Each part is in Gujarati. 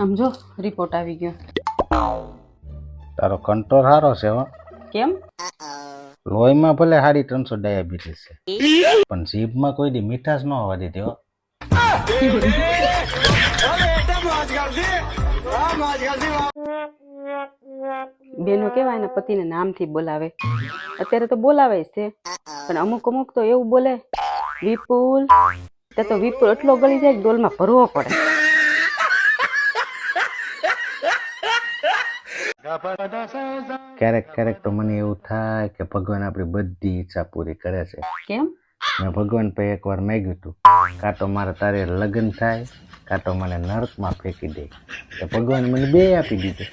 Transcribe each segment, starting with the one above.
આમ જો રિપોર્ટ આવી ગયો. તારો કંટ્રોલ સારો છે હો. કેમ? લોહીમાં ભલે સાડી ત્રણસો ડાયાબિટીસ છે. પણ જીભમાં કોઈ દી મીઠાશ ન હોવા દીધી હો. બેનો કેવાય ને પતિને નામથી બોલાવે? અત્યારે તો બોલાવે છે. પણ અમુક અમુક તો એવું બોલે વિપુલ. તે તો વિપુલ એટલો ગળી જાય ડોલમાં ભરવો પડે. ક્યારેક ક્યારેક તો મને એવું થાય કે ભગવાન આપણી બધી ઈચ્છા પૂરી કરે છે. કેમ? મેં ભગવાન પાસે એકવાર માગ્યું હતું કાં તો મારે તારે લગ્ન થાય કાં તો મને નર્કમાં ફેંકી દે. તો ભગવાન મને બે આપી દીધું.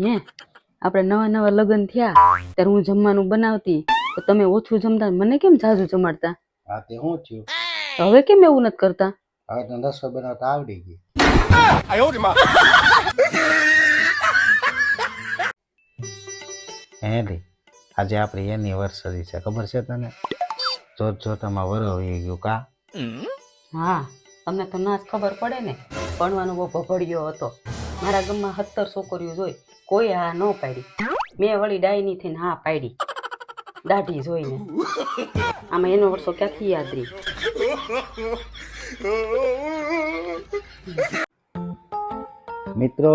ને આપણે નવા નવા લગ્ન થયા ત્યારે હું જમવાનું બનાવતી તો તમે ઓછું જમતા મને કેમ જાજુ જમાડતા? હા તે હું થયું? હવે કેમ એવું નથી કરતા? હવે તો બનાવ બનાવતા આવડી ગઈ. હેડી આજે આપણી એનિવર્સરી છે ખબર છે તને? જોત જોતામાં વરો આવી ગયું કા? હા તમને તો ના જ ખબર પડે ને ભણવાનો બહુ ભભડ્યો હતો. મારા ગામમાં સત્તર છોકરીઓ જોઈ કોઈ હા ન પાડી. મેં વળી ડાયની થઈને હા પાડી. દાઢી જોઈને. આમાં એનો વર્ષો ક્યાંથી યાદ રહી? મિત્રો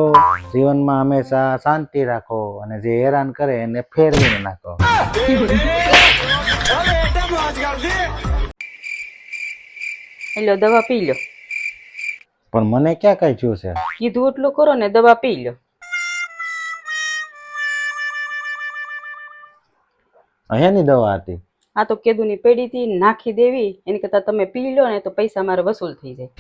જીવનમાં હંમેશા શાંતિ રાખો અને જે હેરાન કરે એને ફેરવીને નાખો. હેલો દવા પી લો. પણ મને ક્યાં કઈ થયું છે? કીધું એટલું કરો ને દવા પી લો. અહીંયાની દવા હતી. આ તો કેદુની પેઢી થી નાખી દેવી એની કરતા તમે પી લો ને તો પૈસા મારે વસૂલ થઈ જાય.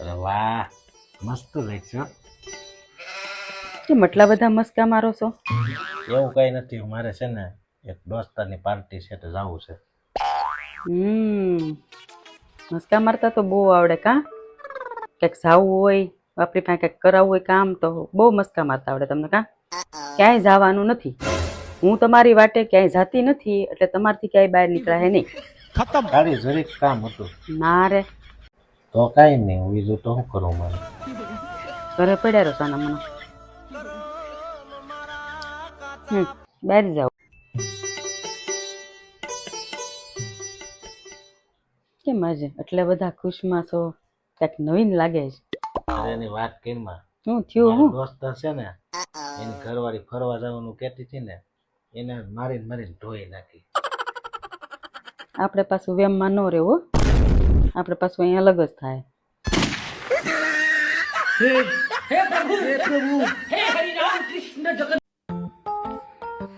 અરે વાહ મસ્ત હો. કેમ આટલા બધા મસ્કા મારો છો? એવું કઈ નથી મારે છે ને એક દોસ્તારની પાર્ટી છે તો જવું છે. હમ મસ્કા મારતા તો બહુ આવડે કા? કંઈક જાવું હોય આપણી પાસે કંઈક કરાવવું હોય કામ તો બહુ મસ્કા મારતા આવડે તમને કા? ક્યાંય જવાનું નથી. હું તમારી વાટે ક્યાંય જાતી નથી એટલે તમારથી ક્યાંય બહાર નીકળાય નહીં. ખાલી જરીક કામ હતું. ના રે તો કાંઈ નહીં બીજું તો શું કરું મારે? ઘરે પડ્યા રહો સાના મને. હમ બહાર જાઓ. કેમ આજે? એટલે બધા ખુશમાં છો? ક્યાંક નવીન લાગે છે. એની વાત કરીમાં શું થયું હું? દોસ્ત છે ને એની ઘરવાળી ફરવા જવાનું કહેતી હતી ને એને મારીને મારીને ધોઈ નાખી. આપણે પાછું વેમમાં ન રહેવું આપણે પાછું અહીંયા અલગ જ થાય.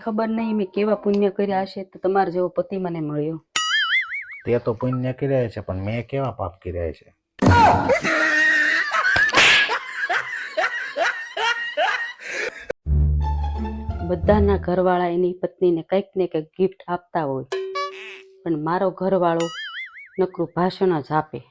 ખબર નહીં મેં કેવા પુણ્ય કર્યા હશે તો તમારા જેવો પતિ મને મળ્યો. તે તો પુણ્ય કર્યા છે પણ મેં કેવા પાપ કર્યા છે? બધાના ઘરવાળા એની પત્નીને કંઈક ને કંઈક ગિફ્ટ આપતા હોય. પણ મારો ઘરવાળો નકરું ભાષણ જ આપે.